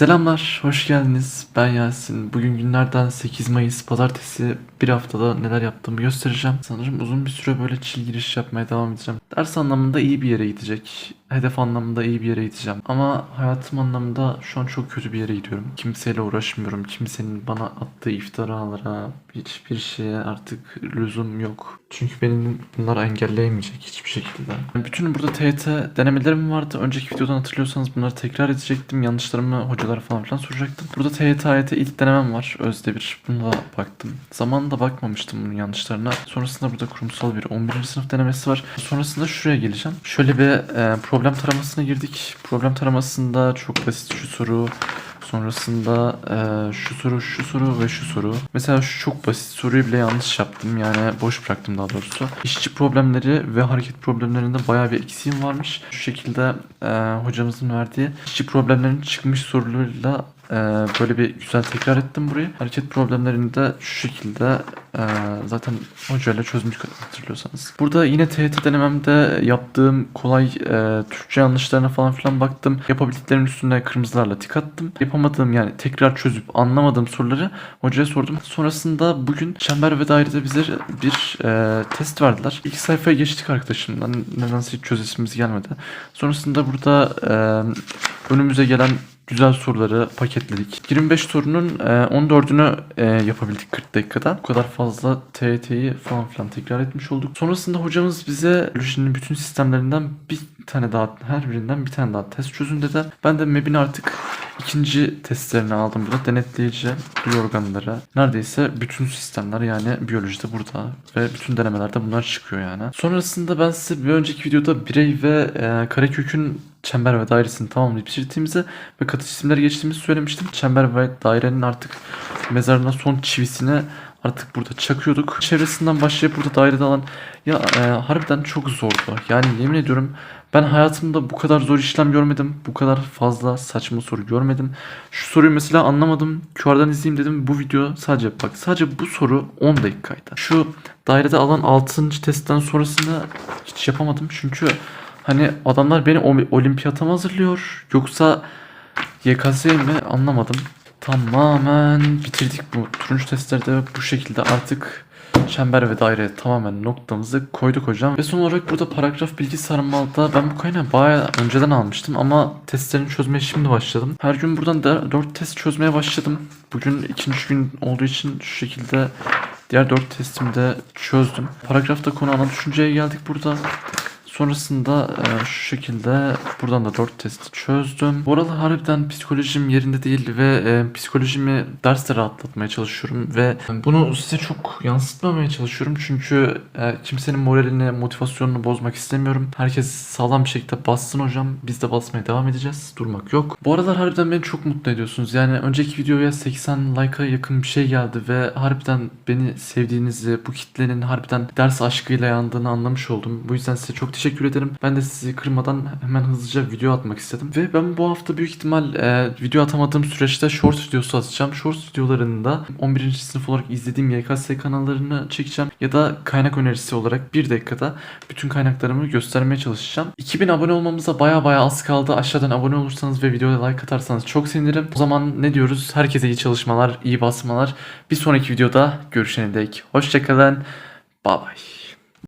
Selamlar, hoş geldiniz. Ben Yasin. Bugün günlerden 8 Mayıs Pazartesi. Bir haftada neler yaptığımı göstereceğim. Sanırım uzun bir süre böyle çil giriş yapmaya devam edeceğim. Ders anlamında iyi bir yere gidecek. Hedef anlamında iyi bir yere gideceğim. Ama hayatım anlamında şu an çok kötü bir yere gidiyorum. Kimseyle uğraşmıyorum. Kimsenin bana attığı iftiralara, hiçbir şeye artık lüzum yok. Çünkü benim bunlar engelleyemeyecek hiçbir şekilde. Bütün burada TYT denemelerim vardı. Önceki videodan hatırlıyorsanız bunları tekrar edecektim. Yanlışlarımı hocalara falan filan soracaktım. Burada TYT AYT ilk denemem var. Özde bir. Buna da baktım. Zamanında bakmamıştım bunun yanlışlarına. Sonrasında burada kurumsal bir 11. sınıf denemesi var. Sonrasında şuraya geleceğim. Şöyle bir e, problem taramasına girdik. Problem taramasında çok basit şu soru, Sonrasında eee, şu soru, şu soru ve şu soru. Mesela şu çok basit soruyu bile yanlış yaptım. Yani boş bıraktım daha doğrusu. İşçi problemleri ve hareket problemlerinde bayağı bir eksiğim varmış. Şu şekilde eee, hocamızın verdiği işçi problemlerinin çıkmış sorularıyla eee, böyle bir güzel tekrar ettim burayı. Hareket problemlerini de şu şekilde eee, zaten hocayla çözmüş hatırlıyorsanız. Burada yine TYT denememde yaptığım kolay eee, Türkçe yanlışlarına falan filan baktım. Yapabildiklerimin üstüne kırmızılarla tik attım. Yapamadığım yani tekrar çözüp anlamadığım soruları hocaya sordum. Sonrasında bugün çember ve dairede bize bir eee, test verdiler. İlk sayfaya geçtik arkadaşımla. Nedense hiç çözesimiz gelmedi. Sonrasında burada önümüze gelen güzel soruları paketledik. 25 sorunun e, 14'ünü e, yapabildik 40 dakikada. Bu kadar fazla TYT'yi falan filan tekrar etmiş olduk. Sonrasında hocamız bize biyolojinin bütün sistemlerinden bir tane daha her birinden bir tane daha test çözün dedi. Ben de MEB'in artık ikinci testlerini aldım burada. Denetleyici, duyu organları. Neredeyse bütün sistemler yani biyolojide burada. Ve bütün denemelerde bunlar çıkıyor yani. Sonrasında ben size bir önceki videoda birey ve e, karekökün çember ve dairesini tamamlayıp bitirdiğimizi ve katı cisimlere geçtiğimizi söylemiştim. Çember ve dairenin artık mezarına son çivisini artık burada çakıyorduk. Çevresinden başlayıp burada dairede alan ya e, harbiden çok zordu. Yani yemin ediyorum ben hayatımda bu kadar zor işlem görmedim. Bu kadar fazla saçma soru görmedim. Şu soruyu mesela anlamadım. QR'dan izleyeyim dedim. Bu video sadece bak sadece bu soru 10 dakikaydı. Şu dairede alan 6. testten sonrasında hiç yapamadım. Çünkü hani adamlar beni olimpiyata mı hazırlıyor yoksa YKS mi anlamadım. Tamamen bitirdik bu turuncu testleri de bu şekilde artık çember ve daire tamamen noktamızı koyduk hocam. Ve son olarak burada paragraf bilgi sarmalda ben bu kaynağı bayağı önceden almıştım ama testlerini çözmeye şimdi başladım. Her gün buradan 4 test çözmeye başladım. Bugün ikinci gün olduğu için şu şekilde diğer 4 testimi de çözdüm. Paragrafta konu ana düşünceye geldik burada. Sonrasında e, şu şekilde buradan da 4 testi çözdüm. Bu aralar harbiden psikolojim yerinde değil ve e, psikolojimi derste rahatlatmaya çalışıyorum ve bunu size çok yansıtmamaya çalışıyorum çünkü e, kimsenin moralini, motivasyonunu bozmak istemiyorum. Herkes sağlam bir şekilde bassın hocam. Biz de basmaya devam edeceğiz. Durmak yok. Bu aralar harbiden beni çok mutlu ediyorsunuz. Yani önceki videoya 80 like'a yakın bir şey geldi ve harbiden beni sevdiğinizi, bu kitlenin harbiden ders aşkıyla yandığını anlamış oldum. Bu yüzden size çok teşekkür ederim. Ben de sizi kırmadan hemen hızlıca video atmak istedim. Ve ben bu hafta büyük ihtimal e, video atamadığım süreçte short videosu atacağım. Short videolarında 11. sınıf olarak izlediğim YKS kanallarını çekeceğim. Ya da kaynak önerisi olarak bir dakikada bütün kaynaklarımı göstermeye çalışacağım. 2000 abone olmamıza baya baya az kaldı. Aşağıdan abone olursanız ve videoya like atarsanız çok sevinirim. O zaman ne diyoruz? Herkese iyi çalışmalar, iyi basmalar. Bir sonraki videoda görüşene dek. Hoşçakalın. Bye bye.